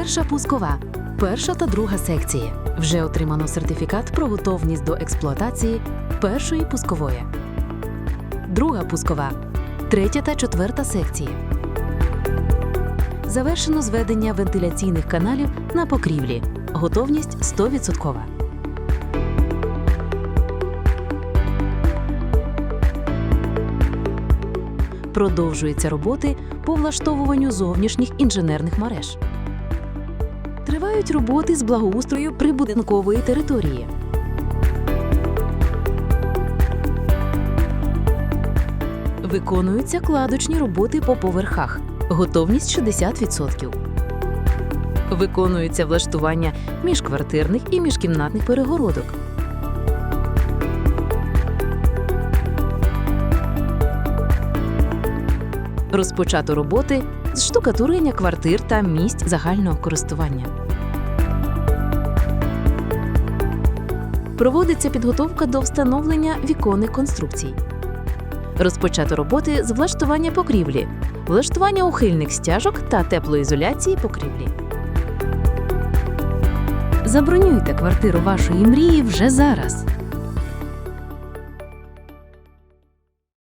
Перша пускова, перша та друга секції. Вже отримано сертифікат про готовність до експлуатації першої пускової. Друга пускова, третя та четверта секції. Завершено зведення вентиляційних каналів на покрівлі. Готовність 100%. Продовжуються роботи по влаштовуванню зовнішніх інженерних мереж. Тривають роботи з благоустрою прибудинкової території. Виконуються кладочні роботи по поверхах. Готовність 60%. Виконується влаштування міжквартирних і міжкімнатних перегородок. Розпочато роботи з штукатурення квартир та місць загального користування. Проводиться підготовка до встановлення віконних конструкцій. Розпочато роботи з влаштування покрівлі, влаштування ухильних стяжок та теплоізоляції покрівлі. Забронюйте квартиру вашої мрії вже зараз.